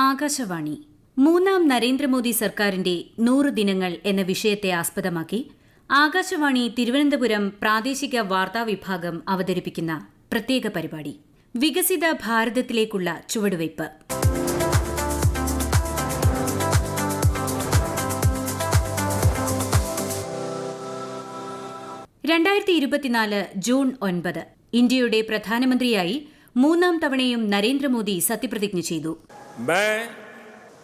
ആകാശവാണി. മൂന്നാം നരേന്ദ്രമോദി സർക്കാരിന്റെ നൂറ് ദിനങ്ങൾ എന്ന വിഷയത്തെ ആസ്പദമാക്കി ആകാശവാണി തിരുവനന്തപുരം പ്രാദേശിക വാർത്താ വിഭാഗം അവതരിപ്പിക്കുന്ന പ്രത്യേക പരിപാടി. വികസിത ഭാരതത്തിലേക്കുള്ള ചുവടുവയ്പ്. രണ്ടായിരത്തി ഇരുപത്തിനാല് ജൂൺ ഒൻപത് ഇന്ത്യയുടെ പ്രധാനമന്ത്രിയായി മൂന്നാം തവണയും നരേന്ദ്രമോദി സത്യപ്രതിജ്ഞ ചെയ്തു मैं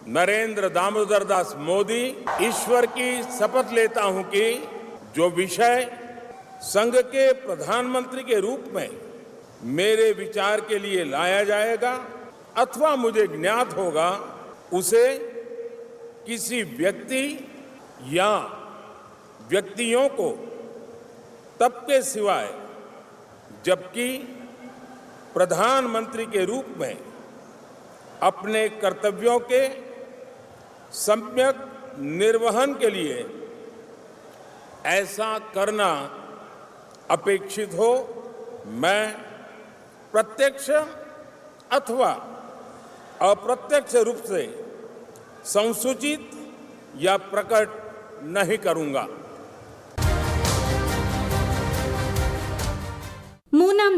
नरेंद्र दामोदर दास मोदी ईश्वर की शपथ लेता हूं कि जो विषय संघ के प्रधानमंत्री के रूप में मेरे विचार के लिए लाया जाएगा अथवा मुझे ज्ञात होगा उसे किसी व्यक्ति या व्यक्तियों को तब के सिवाय जबकि प्रधानमंत्री के रूप में अपने कर्तव्यों के सम्यक निर्वहन के लिए ऐसा करना अपेक्षित हो, मैं प्रत्यक्ष अथवा अप्रत्यक्ष रूप से संसूचित या प्रकट नहीं करूँगा।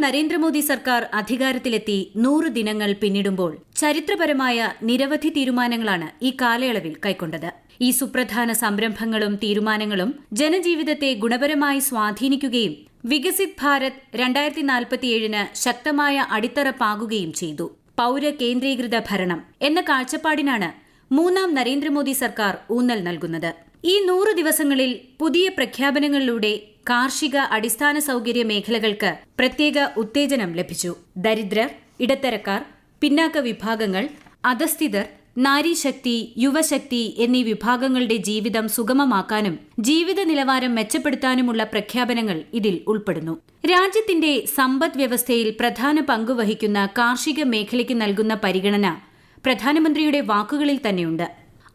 നരേന്ദ്രമോദി സർക്കാർ അധികാരത്തിലെത്തി നൂറ് ദിനങ്ങൾ പിന്നിടുമ്പോൾ ചരിത്രപരമായ നിരവധി തീരുമാനങ്ങളാണ് ഈ കാലയളവിൽ കൈക്കൊണ്ടത്. ഈ സുപ്രധാന സംരംഭങ്ങളും തീരുമാനങ്ങളും ജനജീവിതത്തെ ഗുണപരമായി സ്വാധീനിക്കുകയും വികസിത് ഭാരത് രണ്ടായിരത്തി നാൽപ്പത്തിയേഴിന് ശക്തമായ അടിത്തറ പാകുകയും ചെയ്തു. പൌര കേന്ദ്രീകൃത ഭരണം എന്ന കാഴ്ചപ്പാടിനാണ് മൂന്നാം നരേന്ദ്രമോദി സർക്കാർ ഊന്നൽ നൽകുന്നത്. ഈ നൂറ് ദിവസങ്ങളിൽ പുതിയ പ്രഖ്യാപനങ്ങളിലൂടെ കാർഷിക അടിസ്ഥാന സൗകര്യ മേഖലകൾക്ക് പ്രത്യേക ഉത്തേജനം ലഭിച്ചു. ദരിദ്രർ ഇടത്തരക്കാർ പിന്നാക്ക വിഭാഗങ്ങൾ അധസ്ഥിതർ നാരീശക്തി യുവശക്തി എന്നീ വിഭാഗങ്ങളുടെ ജീവിതം സുഗമമാക്കാനും ജീവിത നിലവാരം മെച്ചപ്പെടുത്താനുമുള്ള പ്രഖ്യാപനങ്ങൾ ഇതിൽ ഉൾപ്പെടുന്നു. രാജ്യത്തിന്റെ സമ്പദ് വ്യവസ്ഥയിൽ പ്രധാന പങ്കുവഹിക്കുന്ന കാർഷിക മേഖലയ്ക്ക് നൽകുന്ന പരിഗണന പ്രധാനമന്ത്രിയുടെ വാക്കുകളിൽ തന്നെയുണ്ട്.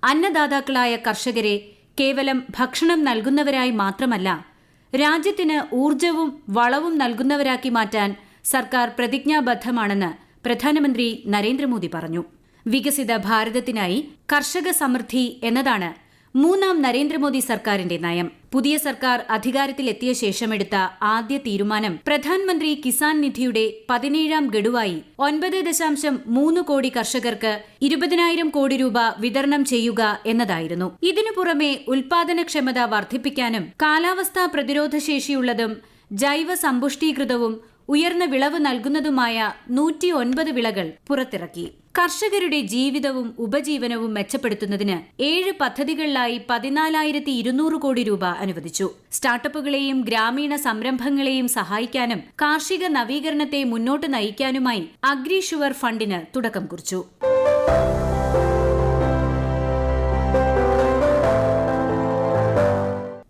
അന്നദാതാക്കളായ കർഷകരെ കേവലം ഭക്ഷണം നൽകുന്നവരായി മാത്രമല്ല രാജ്യത്തിന് ഊർജവും വളവും നൽകുന്നവരാക്കി മാറ്റാൻ സർക്കാർ പ്രതിജ്ഞാബദ്ധമാണെന്ന് പ്രധാനമന്ത്രി നരേന്ദ്രമോദി പറഞ്ഞു. വികസിത ഭാരതത്തിനായി കർഷക സമൃദ്ധി എന്നതാണ് മൂന്നാം നരേന്ദ്രമോദി സർക്കാരിന്റെ നയം. പുതിയ സർക്കാർ അധികാരത്തിലെത്തിയ ശേഷമെടുത്ത ആദ്യ തീരുമാനം പ്രധാനമന്ത്രി കിസാൻ നിധിയുടെ പതിനേഴാം ഗഡുവായി ഒൻപത് ദശാംശം മൂന്ന് കോടി കർഷകർക്ക് ഇരുപതിനായിരം കോടി രൂപ വിതരണം ചെയ്യുക എന്നതായിരുന്നു. ഇതിനു പുറമെ ഉൽപാദനക്ഷമത വർദ്ധിപ്പിക്കാനും കാലാവസ്ഥാ പ്രതിരോധശേഷിയുള്ളതും ജൈവ സമ്പുഷ്ടീകൃതവും ഉയർന്ന വിളവ് നൽകുന്നതുമായ നൂറ്റി ഒൻപത് വിളകൾ പുറത്തിറക്കി. കർഷകരുടെ ജീവിതവും ഉപജീവനവും മെച്ചപ്പെടുത്തുന്നതിന് ഏഴ് പദ്ധതികളിലായി പതിനാലായിരത്തി ഇരുന്നൂറ് കോടി രൂപ അനുവദിച്ചു. സ്റ്റാർട്ടപ്പുകളെയും ഗ്രാമീണ സംരംഭങ്ങളെയും സഹായിക്കാനും കാർഷിക നവീകരണത്തെ മുന്നോട്ട് നയിക്കാനുമായി അഗ്രിഷുവർ ഫണ്ടിന് തുടക്കം കുറിച്ചു.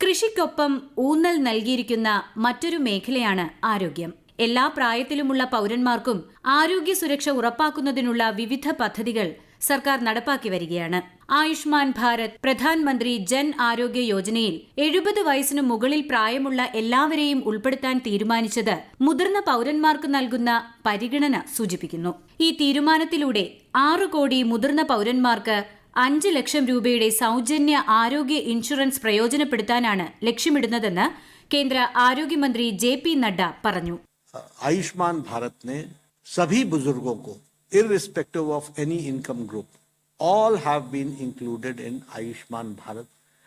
കൃഷിക്കൊപ്പം ഊന്നൽ നൽകിയിരിക്കുന്ന മറ്റൊരു മേഖലയാണ് ആരോഗ്യം. എല്ലാ പ്രായത്തിലുമുള്ള പൗരന്മാർക്കും ആരോഗ്യ സുരക്ഷ ഉറപ്പാക്കുന്നതിനുള്ള വിവിധ പദ്ധതികൾ സർക്കാർ നടപ്പാക്കി വരികയാണ്. ആയുഷ്മാൻ ഭാരത് പ്രധാനമന്ത്രി ജൻ ആരോഗ്യ യോജനയിൽ എഴുപത് വയസ്സിനു മുകളിൽ പ്രായമുള്ള എല്ലാവരെയും ഉൾപ്പെടുത്താൻ തീരുമാനിച്ചത് മുതിർന്ന പൌരന്മാർക്ക് നൽകുന്ന പരിഗണന സൂചിപ്പിക്കുന്നു. ഈ തീരുമാനത്തിലൂടെ ആറ് കോടി മുതിർന്ന പൌരന്മാർക്ക് അഞ്ച് ലക്ഷം രൂപയുടെ സൗജന്യ ആരോഗ്യ ഇൻഷുറൻസ് പ്രയോജനപ്പെടുത്താനാണ് ലക്ഷ്യമിടുന്നതെന്ന് കേന്ദ്ര ആരോഗ്യമന്ത്രി ജെ പി നഡ്ഡ പറഞ്ഞു. आयुष्मान भारत ने सभी बुज़ुर्गों को irrespective of any income group all have been included in Ayushman Bharat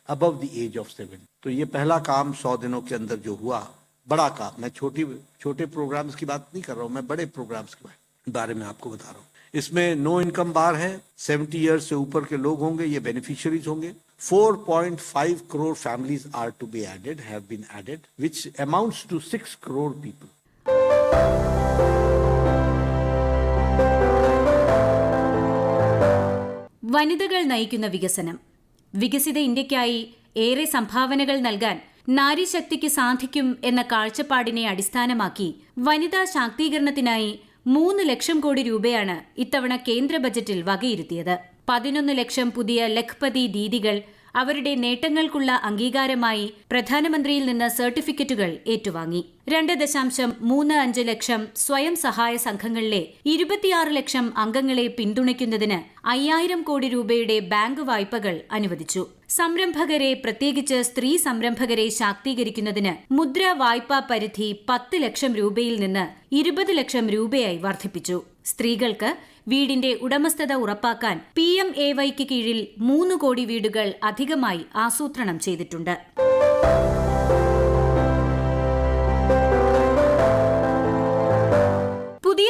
अब द एज ऑफ़ सेवन तो ये पहला काम सौ दिनों के अंदर जो हुआ, बड़ा काम। मैं छोटी, छोटे प्रोग्राम्स की बात नहीं कर रहा हूँ, मैं बड़े प्रोग्राम्स के बारे में आपको बता रहा हूँ। इसमें नो इनकम बार है सेवेंटी ईयर्स से ऊपर के लोग होंगे, ये बेनिफिशरीज होंगे। 4.5 crore families are to be added have been to 6 crore people വനിതകൾ നയിക്കുന്ന വികസനം. വികസിത ഇന്ത്യയ്ക്കായി ഏറെ സംഭാവനകൾ നൽകാൻ നാരീശക്തിക്ക് സാധിക്കും എന്ന കാഴ്ചപ്പാടിനെ അടിസ്ഥാനമാക്കി വനിതാ ശാക്തീകരണത്തിനായി മൂന്ന് ലക്ഷം കോടി രൂപയാണ് ഇത്തവണ കേന്ദ്ര ബജറ്റിൽ വകയിരുത്തിയത്. പതിനൊന്ന് ലക്ഷം പുതിയ ലഖ്പതി ദീദികൾ അവരുടെ നേട്ടങ്ങൾക്കുള്ള അംഗീകാരമായി പ്രധാനമന്ത്രിയിൽ നിന്ന് സർട്ടിഫിക്കറ്റുകൾ ഏറ്റുവാങ്ങി. രണ്ട് ദശാംശം മൂന്ന് അഞ്ച് ലക്ഷം സ്വയം സഹായ സംഘങ്ങളിലെ ഇരുപത്തിയാറ് ലക്ഷം അംഗങ്ങളെ പിന്തുണയ്ക്കുന്നതിന് അയ്യായിരം കോടി രൂപയുടെ ബാങ്ക് വായ്പകൾ അനുവദിച്ചു. സംരംഭകരെ പ്രത്യേകിച്ച് സ്ത്രീ സംരംഭകരെ ശാക്തീകരിക്കുന്നതിന് മുദ്ര വായ്പാ പരിധി പത്ത് ലക്ഷം രൂപയിൽ നിന്ന് ഇരുപത് ലക്ഷം രൂപയായി വർദ്ധിപ്പിച്ചു. സ്ത്രീകൾക്ക് വീടിന്റെ ഉടമസ്ഥത ഉറപ്പാക്കാൻ പി എം എ വൈക്ക് കീഴിൽ മൂന്ന് കോടി വീടുകൾ അധികമായി ആസൂത്രണം ചെയ്തിട്ടുണ്ട്.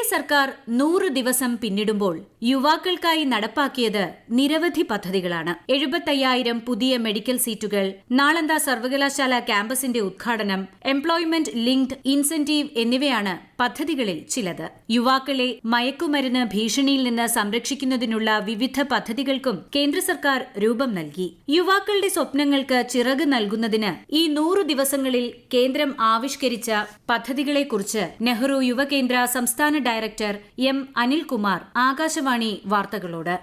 സർക്കാർ നൂറ് ദിവസം പിന്നിടുമ്പോൾ യുവാക്കൾക്കായി നടപ്പാക്കിയത് നിരവധി പദ്ധതികളാണ്. എഴുപത്തയ്യായിരം പുതിയ മെഡിക്കൽ സീറ്റുകൾ നാളന്ത സർവകലാശാല ക്യാമ്പസിന്റെ ഉദ്ഘാടനം എംപ്ലോയ്മെന്റ് ലിങ്ക്ഡ് ഇൻസെന്റീവ് എന്നിവയാണ് പദ്ധതികളിൽ ചിലത്. യുവാക്കളെ മയക്കുമരുന്ന് ഭീഷണിയിൽ നിന്ന് സംരക്ഷിക്കുന്നതിനുള്ള വിവിധ പദ്ധതികൾക്കും കേന്ദ്ര സർക്കാർ രൂപം നൽകി. യുവാക്കളുടെ സ്വപ്നങ്ങൾക്ക് ചിറക് നൽകുന്നതിന് ഈ നൂറു ദിവസങ്ങളിൽ കേന്ദ്രം ആവിഷ്കരിച്ച പദ്ധതികളെക്കുറിച്ച് നെഹ്റു യുവകേന്ദ്ര സംസ്ഥാന ഡയറക്ടർ എം അനിൽകുമാർ ആകാശവാണി വാർത്തകളോട്.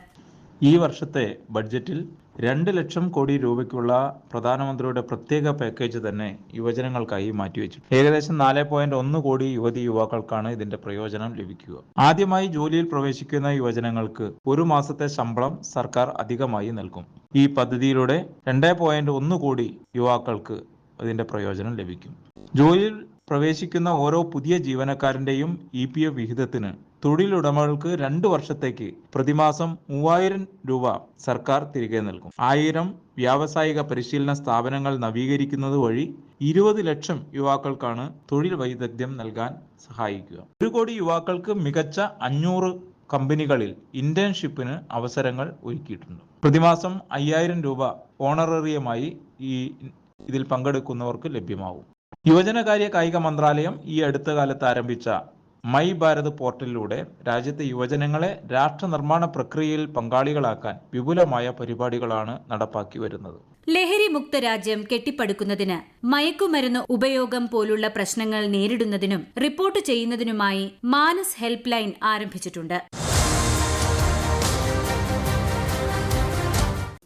ഈ വർഷത്തെ ബഡ്ജറ്റിൽ രണ്ട് ലക്ഷം കോടി രൂപയ്ക്കുള്ള പ്രധാനമന്ത്രിയുടെ പ്രത്യേക പാക്കേജ് തന്നെ യുവജനങ്ങൾക്കായി മാറ്റിവെച്ചു ഏകദേശം നാല് പോയിന്റ് ഒന്ന് കോടി യുവതി യുവാക്കൾക്കാണ് ഇതിന്റെ പ്രയോജനം ലഭിക്കുക. ആദ്യമായി ജോലിയിൽ പ്രവേശിക്കുന്ന യുവജനങ്ങൾക്ക് ഒരു മാസത്തെ ശമ്പളം സർക്കാർ അധികമായി നൽകും. ഈ പദ്ധതിയിലൂടെ രണ്ട് പോയിന്റ് ഒന്ന് കോടി യുവാക്കൾക്ക് ഇതിന്റെ പ്രയോജനം ലഭിക്കും. ജോലിയിൽ പ്രവേശിക്കുന്ന ഓരോ പുതിയ ജീവനക്കാരന്റെയും ഇ പി എഫ് വിഹിതത്തിന് തൊഴിലുടമകൾക്ക് രണ്ടു വർഷത്തേക്ക് പ്രതിമാസം മൂവായിരം രൂപ സർക്കാർ തിരികെ നൽകും. ആയിരം വ്യാവസായിക പരിശീലന സ്ഥാപനങ്ങൾ നവീകരിക്കുന്നത് വഴി ഇരുപത് ലക്ഷം യുവാക്കൾക്കാണ് തൊഴിൽ വൈദഗ്ധ്യം നൽകാൻ സഹായിക്കുക. ഒരു കോടി യുവാക്കൾക്ക് മികച്ച അഞ്ഞൂറ് കമ്പനികളിൽ ഇന്റേൺഷിപ്പിന് അവസരങ്ങൾ ഒരുക്കിയിട്ടുണ്ട്. പ്രതിമാസം അയ്യായിരം രൂപ ഓണററിയമായി ഈ ഇതിൽ പങ്കെടുക്കുന്നവർക്ക് ലഭ്യമാവും. യുവജനകാര്യ കായിക മന്ത്രാലയം ഈ അടുത്ത കാലത്ത് ആരംഭിച്ച മൈ ഭാരത് പോർട്ടലിലൂടെ രാജ്യത്തെ യുവജനങ്ങളെ രാഷ്ട്ര നിർമ്മാണ പ്രക്രിയയിൽ പങ്കാളികളാക്കാൻ വിപുലമായ പരിപാടികളാണ് നടപ്പാക്കി വരുന്നത്. ലഹരി മുക്ത രാജ്യം കെട്ടിപ്പടുക്കുന്നതിന് മയക്കുമരുന്ന് ഉപയോഗം പോലുള്ള പ്രശ്നങ്ങൾ നേരിടുന്നതിനും റിപ്പോർട്ട് ചെയ്യുന്നതിനുമായി മാനസ് ഹെൽപ്പ് ലൈൻ ആരംഭിച്ചിട്ടുണ്ട്.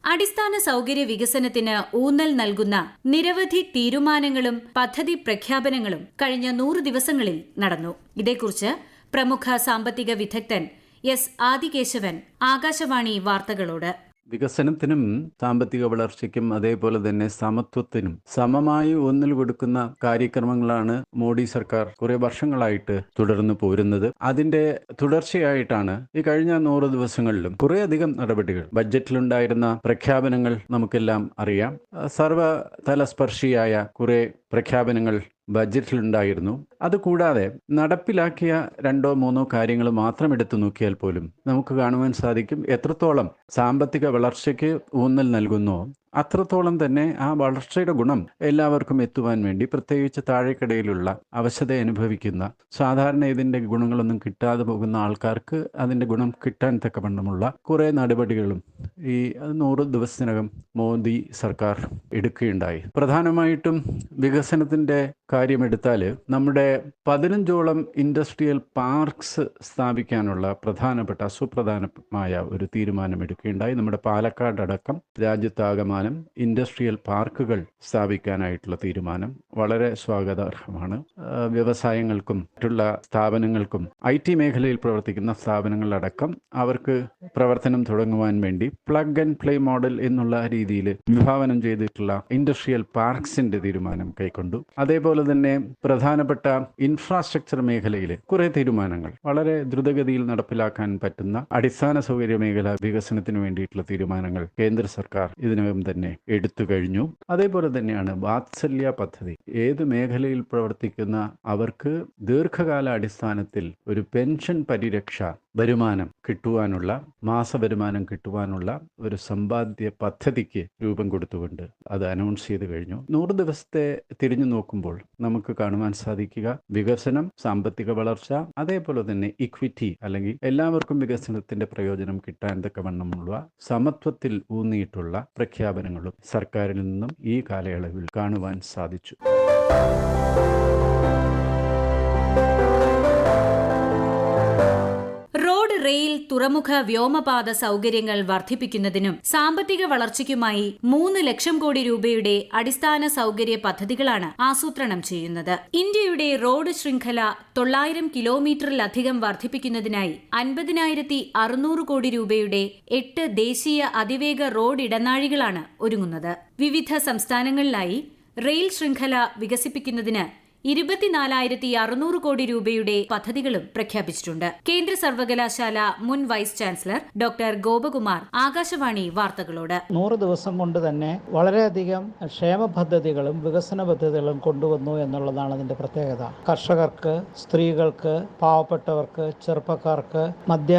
അടിസ്ഥാന സൗകര്യ വികസനത്തിന് ഊന്നൽ നൽകുന്ന നിരവധി തീരുമാനങ്ങളും പദ്ധതി പ്രഖ്യാപനങ്ങളും കഴിഞ്ഞ നൂറ് ദിവസങ്ങളിൽ നടന്നു. ഇതേക്കുറിച്ച് പ്രമുഖ സാമ്പത്തിക വിദഗ്ധൻ എസ് ആദികേശവൻ ആകാശവാണി വാർത്തകളോട് വികസനത്തിനും സാമ്പത്തിക വളർച്ചയ്ക്കും അതേപോലെ തന്നെ സമത്വത്തിനും സമമായി ഒന്നിൽ കൊടുക്കുന്ന കാര്യക്രമങ്ങളാണ് മോഡി സർക്കാർ കുറെ വർഷങ്ങളായിട്ട് തുടർന്നു പോരുന്നത്. അതിന്റെ തുടർച്ചയായിട്ടാണ് ഈ കഴിഞ്ഞ നൂറ് ദിവസങ്ങളിലും കുറേയധികം നടപടികൾ. ബഡ്ജറ്റിലുണ്ടായിരുന്ന പ്രഖ്യാപനങ്ങൾ നമുക്കെല്ലാം അറിയാം. സർവതലസ്പർശിയായ കുറെ പ്രഖ്യാപനങ്ങൾ ബഡ്ജറ്റിലുണ്ടായിരുന്നു. അതുകൂടാതെ നടപ്പിലാക്കിയ രണ്ടോ മൂന്നോ കാര്യങ്ങൾ മാത്രം എടുത്തു നോക്കിയാൽ പോലും നമുക്ക് കാണുവാൻ സാധിക്കും എത്രത്തോളം സാമ്പത്തിക വളർച്ചയ്ക്ക് ഊന്നൽ നൽകുന്നോ. അത്രത്തോളം തന്നെ ആ വളർച്ചയുടെ ഗുണം എല്ലാവർക്കും എത്തുവാൻ വേണ്ടി പ്രത്യേകിച്ച് താഴേക്കിടയിലുള്ള അവശത അനുഭവിക്കുന്ന സാധാരണ ഇതിന്റെ ഗുണങ്ങളൊന്നും കിട്ടാതെ പോകുന്ന ആൾക്കാർക്ക് അതിന്റെ ഗുണം കിട്ടാൻ തക്കവണ്ണമുള്ള കുറേ നടപടികളും ഈ നൂറ് ദിവസത്തിനകം മോദി സർക്കാർ എടുക്കുകയുണ്ടായി. പ്രധാനമായിട്ടും വികസനത്തിന്റെ കാര്യമെടുത്താൽ നമ്മുടെ പതിനഞ്ചോളം ഇൻഡസ്ട്രിയൽ പാർക്സ് സ്ഥാപിക്കാനുള്ള പ്രധാനപ്പെട്ട സുപ്രധാനമായ ഒരു തീരുമാനം എടുക്കുകയുണ്ടായി. നമ്മുടെ പാലക്കാട് അടക്കം രാജ്യത്താകമാനം ഇൻഡസ്ട്രിയൽ പാർക്കുകൾ സ്ഥാപിക്കാനായിട്ടുള്ള തീരുമാനം വളരെ സ്വാഗതാർഹമാണ്. വ്യവസായങ്ങൾക്കും മറ്റുള്ള സ്ഥാപനങ്ങൾക്കും ഐ ടി മേഖലയിൽ പ്രവർത്തിക്കുന്ന സ്ഥാപനങ്ങളടക്കം അവർക്ക് പ്രവർത്തനം തുടങ്ങുവാൻ വേണ്ടി പ്ലഗ് ആൻഡ് പ്ലേ മോഡൽ എന്നുള്ള രീതിയിൽ വിഭാവനം ചെയ്തിട്ടുള്ള ഇൻഡസ്ട്രിയൽ പാർക്സിന്റെ തീരുമാനം കൈക്കൊണ്ടു. അതേപോലെ തന്നെ പ്രധാനപ്പെട്ട ഇൻഫ്രാസ്ട്രക്ചർ മേഖലയിലെ കുറെ തീരുമാനങ്ങൾ വളരെ ദ്രുതഗതിയിൽ നടപ്പിലാക്കാൻ പറ്റുന്ന അടിസ്ഥാന സൗകര്യ മേഖല വികസനത്തിന് വേണ്ടിയിട്ടുള്ള തീരുമാനങ്ങൾ കേന്ദ്ര സർക്കാർ ഇതിനകം തന്നെ എടുത്തു കഴിഞ്ഞു. അതേപോലെ തന്നെയാണ് വാത്സല്യ പദ്ധതി. ഏത് മേഖലയിൽ പ്രവർത്തിക്കുന്ന അവർക്ക് ദീർഘകാല അടിസ്ഥാനത്തിൽ ഒരു പെൻഷൻ പരിരക്ഷ വരുമാനം കിട്ടുവാനുള്ള മാസ വരുമാനം കിട്ടുവാനുള്ള ഒരു സമ്പാദ്യ പദ്ധതിക്ക് രൂപം കൊടുത്തുകൊണ്ട് അത് അനൗൺസ് ചെയ്ത് കഴിഞ്ഞു. നൂറ് ദിവസത്തെ തിരിഞ്ഞു നോക്കുമ്പോൾ നമുക്ക് കാണുവാൻ സാധിക്കുക വികസനം സാമ്പത്തിക വളർച്ച അതേപോലെ തന്നെ ഇക്വിറ്റി അല്ലെങ്കിൽ എല്ലാവർക്കും വികസനത്തിന്റെ പ്രയോജനം കിട്ടാൻ തക്കവണ്ണമുള്ള സമത്വത്തിൽ ഊന്നിയിട്ടുള്ള പ്രഖ്യാപനങ്ങളും സർക്കാരിൽ നിന്നും ഈ കാലയളവിൽ കാണുവാൻ സാധിച്ചു. തുറമുഖ വ്യോമപാത സൗകര്യങ്ങൾ വർദ്ധിപ്പിക്കുന്നതിനും സാമ്പത്തിക വളർച്ചയ്ക്കുമായി മൂന്ന് ലക്ഷം കോടി രൂപയുടെ അടിസ്ഥാന സൗകര്യ പദ്ധതികളാണ് ആസൂത്രണം ചെയ്യുന്നത്. ഇന്ത്യയുടെ റോഡ് ശൃംഖല തൊള്ളായിരം കിലോമീറ്ററിലധികം വർദ്ധിപ്പിക്കുന്നതിനായി അൻപതിനായിരത്തി അറുന്നൂറ് കോടി രൂപയുടെ എട്ട് ദേശീയ അതിവേഗ റോഡ് ഇടനാഴികളാണ് ഒരുങ്ങുന്നത്. വിവിധ സംസ്ഥാനങ്ങളിലായി റെയിൽ ശൃംഖല വികസിപ്പിക്കുന്നതിന് ഇരുപത്തിനാലായിരത്തി അറുന്നൂറ് കോടി രൂപയുടെ പദ്ധതികളും പ്രഖ്യാപിച്ചിട്ടുണ്ട്. കേന്ദ്ര സർവകലാശാല മുൻ vice chancellor doctor Gopakumar Akashvani വാർത്തകളോട്. നൂറ് ദിവസം കൊണ്ട് തന്നെ വളരെയധികം ക്ഷേമ പദ്ധതികളും വികസന പദ്ധതികളും കൊണ്ടുവന്നു എന്നുള്ളതാണ് അതിന്റെ പ്രത്യേകത. കർഷകർക്ക് സ്ത്രീകൾക്ക് പാവപ്പെട്ടവർക്ക് ചെറുപ്പക്കാർക്ക് മധ്യ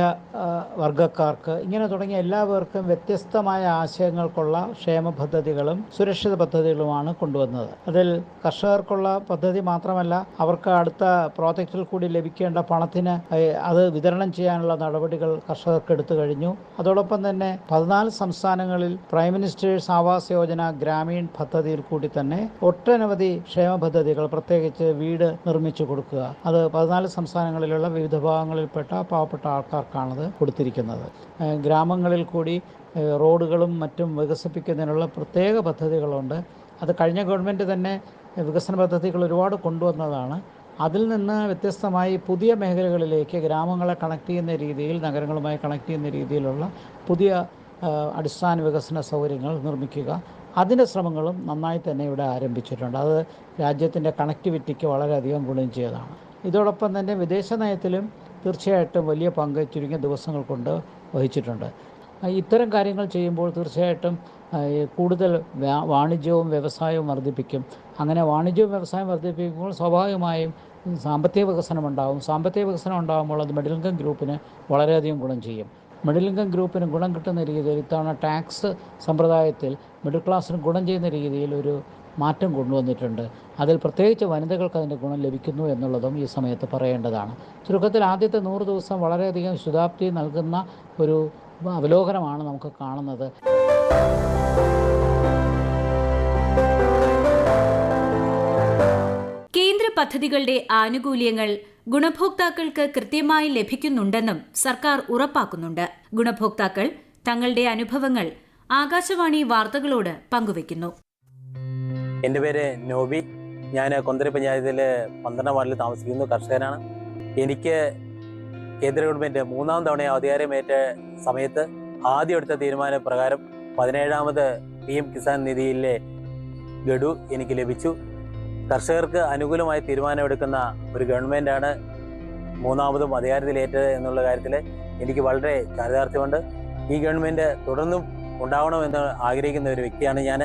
വർഗക്കാർക്ക് ഇങ്ങനെ തുടങ്ങിയ എല്ലാവർക്കും വ്യത്യസ്തമായ ആശയങ്ങൾക്കുള്ള ക്ഷേമ പദ്ധതികളും സുരക്ഷിത പദ്ധതികളുമാണ് കൊണ്ടുവന്നത്. അതിൽ കർഷകർക്കുള്ള പദ്ധതി മാത്രമല്ല അവർക്ക് അടുത്ത പ്രോജക്റ്റിൽ കൂടി ലഭിക്കേണ്ട പണത്തിന് അത് വിതരണം ചെയ്യാനുള്ള നടപടികൾ കർഷകർക്ക് എടുത്തു കഴിഞ്ഞു. അതോടൊപ്പം തന്നെ പതിനാല് സംസ്ഥാനങ്ങളിൽ പ്രൈം മിനിസ്റ്റേഴ്സ് ആവാസ് യോജന ഗ്രാമീൺ പദ്ധതിയിൽ കൂടി തന്നെ ഒട്ടനവധി ക്ഷേമ പദ്ധതികൾ പ്രത്യേകിച്ച് വീട് നിർമ്മിച്ചു കൊടുക്കുക. അത് പതിനാല് സംസ്ഥാനങ്ങളിലുള്ള വിവിധ ഭാഗങ്ങളിൽപ്പെട്ട പാവപ്പെട്ട ആൾക്കാർക്കാണത് കൊടുത്തിരിക്കുന്നത്. ഗ്രാമങ്ങളിൽ കൂടി റോഡുകളും മറ്റും വികസിപ്പിക്കുന്നതിനുള്ള പ്രത്യേക പദ്ധതികളുണ്ട്. അത് കഴിഞ്ഞ ഗവൺമെന്റ് തന്നെ വികസന പദ്ധതികൾ ഒരുപാട് കൊണ്ടുവന്നതാണ്. അതിൽ നിന്ന് വ്യത്യസ്തമായി പുതിയ മേഖലകളിലേക്ക് ഗ്രാമങ്ങളെ കണക്ട് ചെയ്യുന്ന രീതിയിൽ നഗരങ്ങളുമായി കണക്ട് ചെയ്യുന്ന രീതിയിലുള്ള പുതിയ അടിസ്ഥാന വികസന സൗകര്യങ്ങൾ നിർമ്മിക്കുക. അതിന്റെ ശ്രമങ്ങളും നന്നായി തന്നെ ഇവിടെ ആരംഭിച്ചിട്ടുണ്ട്. അത് രാജ്യത്തിന്റെ കണക്ടിവിറ്റിക്ക് വളരെയധികം ഗുണം ചെയ്തതാണ്. ഇതോടൊപ്പം തന്നെ വിദേശ നയത്തിലും തീർച്ചയായിട്ടും വലിയ പങ്ക് ചുരുങ്ങിയ ദിവസങ്ങൾ കൊണ്ട് വഹിച്ചിട്ടുണ്ട്. ഇത്തരം കാര്യങ്ങൾ ചെയ്യുമ്പോൾ തീർച്ചയായിട്ടും കൂടുതൽ വാണിജ്യവും വ്യവസായവും വർദ്ധിപ്പിക്കും. അങ്ങനെ വാണിജ്യവും വ്യവസായം വർദ്ധിപ്പിക്കുമ്പോൾ സ്വാഭാവികമായും സാമ്പത്തിക വികസനം ഉണ്ടാകും സാമ്പത്തിക വികസനം ഉണ്ടാകുമ്പോൾ അത് മിഡിൽ ഇൻകം ഗ്രൂപ്പിന് വളരെയധികം ഗുണം ചെയ്യും. മിഡിൽ ഇൻകം ഗ്രൂപ്പിന് ഗുണം കിട്ടുന്ന രീതിയിൽ ഇത്തവണ ടാക്സ് സമ്പ്രദായത്തിൽ മിഡിൽ ക്ലാസ്സിന് ഗുണം ചെയ്യുന്ന രീതിയിൽ ഒരു മാറ്റം കൊണ്ടുവന്നിട്ടുണ്ട്. അതിൽ പ്രത്യേകിച്ച് വനിതകൾക്ക് അതിന്റെ ഗുണം ലഭിക്കുന്നു എന്നുള്ളതും ഈ സമയത്ത് പറയേണ്ടതാണ്. ചുരുക്കത്തിൽ ആദ്യത്തെ നൂറ് ദിവസം വളരെയധികം ശുതാപ്തി നൽകുന്ന ഒരു അവലോകനമാണ് നമുക്ക് കാണുന്നത്. കേന്ദ്ര പദ്ധതികളുടെ ആനുകൂല്യങ്ങൾ ഗുണഭോക്താക്കൾക്ക് കൃത്യമായി ലഭിക്കുന്നുണ്ടെന്നും സർക്കാർ ഉറപ്പാക്കുന്നുണ്ട്. ഗുണഭോക്താക്കൾ തങ്ങളുടെ അനുഭവങ്ങൾ ആകാശവാണി വാർത്തകളോട് പങ്കുവയ്ക്കുന്നു. എന്റെ പേര് നോബി. ഞാൻ കൊന്തര പഞ്ചായത്തിലെ പന്ത്രണ്ടാം വാർഡിൽ താമസിക്കുന്ന. കർഷകനാണ്. എനിക്ക് കേന്ദ്ര ഗവൺമെന്റ് മൂന്നാം തവണ അധികാരമേറ്റ സമയത്ത് ആദ്യം എടുത്ത തീരുമാന പ്രകാരം പതിനേഴാമത് പി എം കിസാൻ നിധിയിലെ ഗഡു എനിക്ക് ലഭിച്ചു. കർഷകർക്ക് അനുകൂലമായി തീരുമാനമെടുക്കുന്ന ഒരു ഗവൺമെന്റാണ് മൂന്നാമതും അധികാരത്തിലേറ്റത് എന്നുള്ള കാര്യത്തിൽ എനിക്ക് വളരെ ചാരിതാർത്ഥ്യമുണ്ട് ഈ ഗവൺമെന്റ് തുടർന്നും ഉണ്ടാവണമെന്ന് ആഗ്രഹിക്കുന്ന ഒരു വ്യക്തിയാണ് ഞാൻ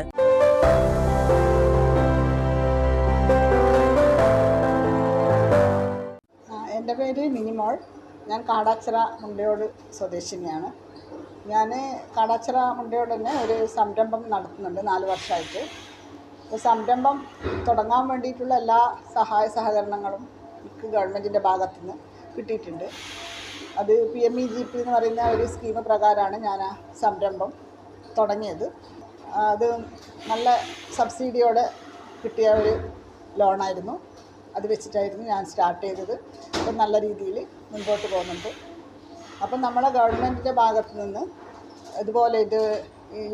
എന്റെ പേര് മിനിമോൾ. ഞാൻ കാടാച്ചിറ മുണ്ടയോട് സ്വദേശിനിയാണ്. ഞാൻ കാടാച്ചിറ മുണ്ടയോട് തന്നെ ഒരു സംരംഭം നടത്തുന്നുണ്ട് നാല് വർഷമായിട്ട്. അപ്പോൾ സംരംഭം തുടങ്ങാൻ വേണ്ടിയിട്ടുള്ള എല്ലാ സഹായ സഹകരണങ്ങളും എനിക്ക് ഗവൺമെന്റിന്റെ ഭാഗത്തു നിന്ന് കിട്ടിയിട്ടുണ്ട്. അത് P M E G P എന്ന് പറയുന്ന ഒരു സ്കീം പ്രകാരമാണ് ഞാൻ ആ സംരംഭം തുടങ്ങിയത്. അത് നല്ല സബ്സിഡിയോടെ കിട്ടിയ ഒരു ലോണായിരുന്നു. അത് വെച്ചിട്ടായിരുന്നു ഞാൻ സ്റ്റാർട്ട് ചെയ്തത്. അപ്പം നല്ല രീതിയിൽ മുൻപോട്ട് പോകുന്നുണ്ട്. അപ്പം നമ്മളെ ഗവൺമെന്റിന്റെ ഭാഗത്ത് നിന്ന് ഇതുപോലെ ഇത്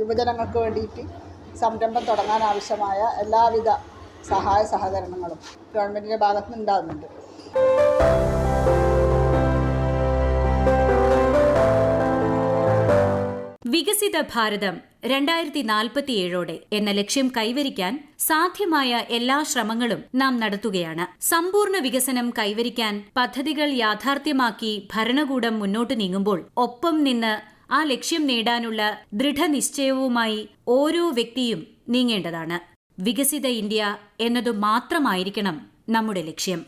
യുവജനങ്ങൾക്ക് വേണ്ടിയിട്ട് സംരംഭം തുടങ്ങാൻ ആവശ്യമായ എല്ലാവിധ സഹായ സഹകരണങ്ങളും ഗവൺമെന്റിന്റെ ഭാഗത്ത് നിന്ന് ഉണ്ടാകുന്നുണ്ട് വികസിത ഭാരതം രണ്ടായിരത്തി നാൽപ്പത്തിയേഴോടെ എന്ന ലക്ഷ്യം കൈവരിക്കാൻ സാധ്യമായ എല്ലാ ശ്രമങ്ങളും നാം നടത്തുകയാണ്. സമ്പൂർണ വികസനം കൈവരിക്കാൻ പദ്ധതികൾ യാഥാർത്ഥ്യമാക്കി ഭരണകൂടം മുന്നോട്ട് നീങ്ങുമ്പോൾ ഒപ്പം നിന്ന് ആ ലക്ഷ്യം നേടാനുള്ള ദൃഢനിശ്ചയവുമായി ഓരോ വ്യക്തിയും നീങ്ങേണ്ടതാണ്. വികസിത ഇന്ത്യ എന്നതു മാത്രമായിരിക്കണം നമ്മുടെ ലക്ഷ്യം.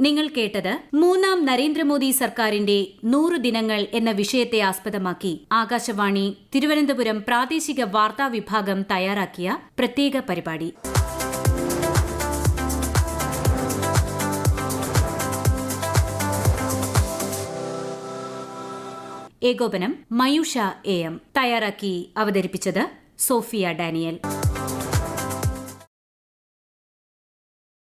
നിങ്ങൾ കേട്ടത് മൂന്നാം നരേന്ദ്രമോദി സർക്കാരിന്റെ നൂറ് ദിനങ്ങൾ എന്ന വിഷയത്തെ ആസ്പദമാക്കി. ആകാശവാണി തിരുവനന്തപുരം പ്രാദേശിക വാർത്താ വിഭാഗം തയ്യാറാക്കിയ പ്രത്യേക പരിപാടി. ഏകോപനം മയൂഷ എ എം തയ്യാറാക്കി അവതരിപ്പിച്ചത് സോഫിയ ഡാനിയൽ.